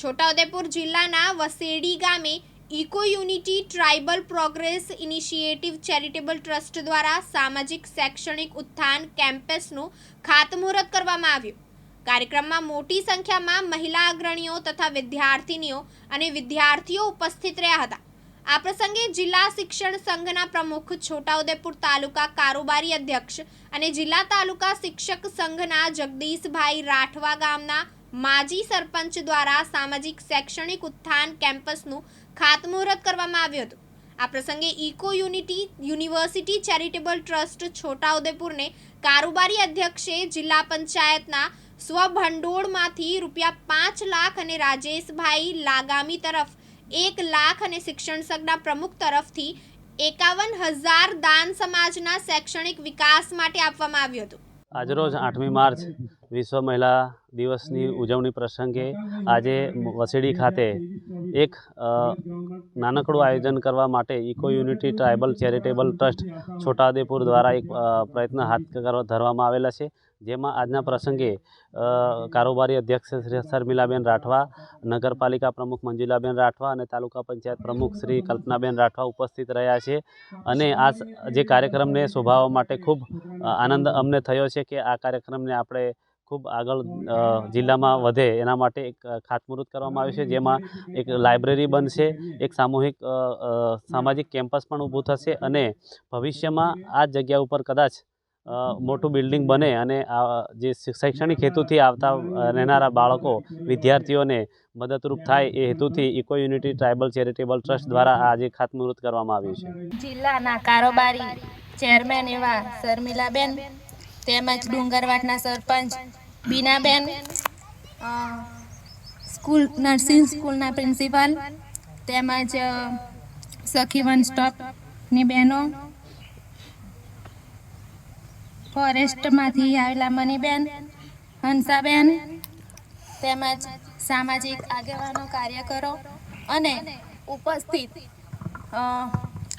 છોટાઉદેપુર જિલ્લાના વસેડી ગામે eco unity tribal progress initiative charitable trust દ્વારા સામાજિક શૈક્ષણિક ઉત્થાન કેમ્પસનું ખાતમુહૂર્ત કરવામાં આવ્યું. કાર્યક્રમમાં મોટી સંખ્યામાં મહિલા અગ્રણીઓ તથા વિદ્યાર્થિનીઓ અને વિદ્યાર્થીઓ ઉપસ્થિત રહ્યા હતા. આ પ્રસંગે જિલ્લા શિક્ષણ સંઘના પ્રમુખ છોટાઉદેપુર તાલુકા કારોબારી અધ્યક્ષ અને જિલ્લા તાલુકા શિક્ષક સંઘના જગદીશભાઈ રાઠવા ગામના માજી સરપંચ દ્વારા સામાજિક શૈક્ષણિક ઉત્થાન કેમ્પસનું ખાતમુહૂર્ત કરવામાં આવ્યું હતું. આ પ્રસંગે eco unity, university charitable trust છોટાઉદેપુરને કારોબારી અધ્યક્ષે જિલ્લા પંચાયતના સ્વભંડોળમાંથી રૂપિયા પાંચ લાખ અને રાજેશભાઈ લાગામી તરફ એક લાખ અને શિક્ષણ સંઘના પ્રમુખ તરફથી એકાવન હજાર દાન સમાજના શૈક્ષણિક વિકાસ માટે આપવામાં આવ્યું હતું. આજરોજ આઠમી માર્ચ વિશ્વ મહિલા દિવસની ઉજવણી પ્રસંગે આજે વસેડી ખાતે એક નાનકડું આયોજન કરવા માટે eco unity tribal charitable trust Chhota Udepur દ્વારા એક પ્રયત્ન હાથ ધરવામાં આવેલા છે. જેમાં આજના પ્રસંગે કારોબારી અધ્યક્ષ શ્રી શર્મિલાબેન રાઠવા, નગરપાલિકા પ્રમુખ મંજુલાબેન રાઠવા અને તાલુકા પંચાયત પ્રમુખ શ્રી કલ્પનાબેન રાઠવા ઉપસ્થિત રહ્યા છે. અને આ જે કાર્યક્રમને શોભાવવા માટે ખૂબ આનંદ અમને થયો છે કે આ કાર્યક્રમને આપણે ખૂબ આગળ જિલ્લામાં વધે એના માટે એક ખાતમુહૂર્ત કરવામાં આવ્યું છે. જેમાં એક લાઇબ્રેરી બનશે, એક સામૂહિક સામાજિક કેમ્પસ પણ ઊભું થશે અને ભવિષ્યમાં આ જગ્યા ઉપર કદાચ મોટું બિલ્ડિંગ બને અને જે શૈક્ષણિક હેતુથી આવતા રહેનારા બાળકો, વિદ્યાર્થીઓને મદદરૂપ થાય એ હેતુથી eco unity tribal charitable trust દ્વારા આજે ખાતમુહૂર્ત કરવામાં આવ્યું છે. જિલ્લાના કારોબારી ચેરમેન એવા શર્મિલાબેન, તેમજ ડુંગરવાટના સરપંચ બીનાબેન સ્કૂલ, નર્સિંગ સ્કૂલના પ્રિન્સિપાલ, તેમજ સખીવન સ્ટોપની બહેનો ફોરેસ્ટમાંથી આવેલા મનીબેન, હંસાબેન તેમજ સામાજિક આગેવાનો, કાર્યકરો અને ઉપસ્થિત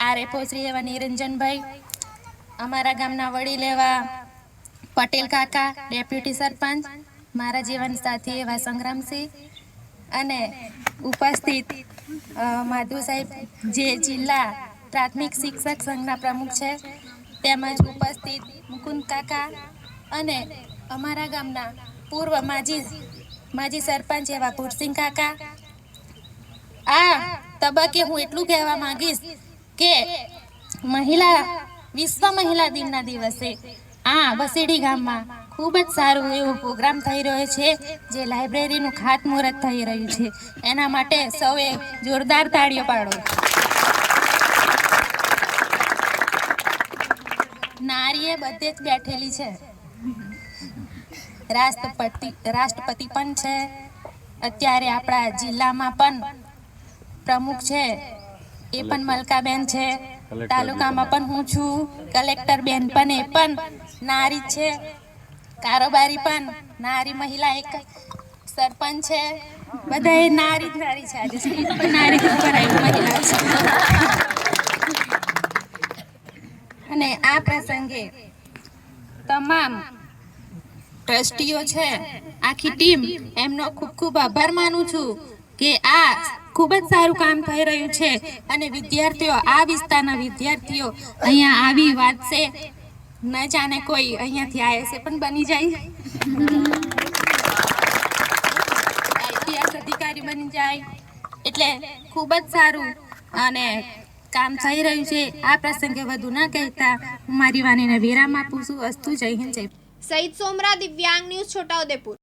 આરએફઓ શ્રી એવા નિરંજનભાઈ, અમારા ગામના વડીલ એવા પટેલ કાકા, ડેપ્યુટી સરપંચ, મારા જીવન સાથી એવા સંગ્રામસિંહ અને ઉપસ્થિત માધુ સાહેબ, જે જિલ્લા પ્રાથમિક શિક્ષક સંઘના પ્રમુખ છે તેમજ ઉપસ્થિત મુકુંદ કાકા અને અમારા ગામના પૂર્વ માજી માજી સરપંચ એવા ભૂરસિંહ કાકા. આ તબક્કે હું એટલું કહેવા માંગીશ કે મહિલા, વિશ્વ મહિલા દિનના દિવસે આ વસેડી ગામમાં ખૂબ જ સારું એવો પ્રોગ્રામ થઈ રહ્યો છે, જે લાઇબ્રેરીનું ખાતમુહૂર્ત થઈ રહ્યું છે. એના માટે સૌએ જોરદાર તાળીઓ પાડો. નારીએ બધે જ બેઠેલી છે. રાષ્ટ્રપતિ રાષ્ટ્રપતિ પણ છે. અત્યારે આપણા જિલ્લામાં પણ પ્રમુખ છે. એ પણ મલકાબેન છે. તાલુકામાં પણ હું છું. કલેક્ટર બેન પણ એ પણ નારી છે. કારોબારી પણ નારી મહિલા એક સરપંચ છે. બધા એ નારી જ નારી છે આજે. નારી ઉપર આવી મહિલા છે અને આ પ્રસંગે તમામ ટ્રસ્ટીઓ છે. આખી ટીમ એમનો ખૂબ ખૂબ આભાર માનું છું કે આ ખૂબ જ સારું કામ થઈ રહ્યું છે અને વિદ્યાર્થીઓ, આ વિસ્તારના વિદ્યાર્થીઓ અહીંયા આવી વાંચશે ન જાણે કોઈ અહીંયાથી આઈએસએ પણ બની જાય. આઈપીએસ અધિકારી બની જાય. એટલે ખૂબ જ સારું અને કામ થઈ રહ્યું છે. આ પ્રસંગે વધુ ના કહેતા હું મારી વાણીને વિરામ આપું છું. અસ્તુ જય હિન્દ, જય સહિત સોમરા દિવ્યાંગ ન્યૂઝ, છોટાઉદેપુર.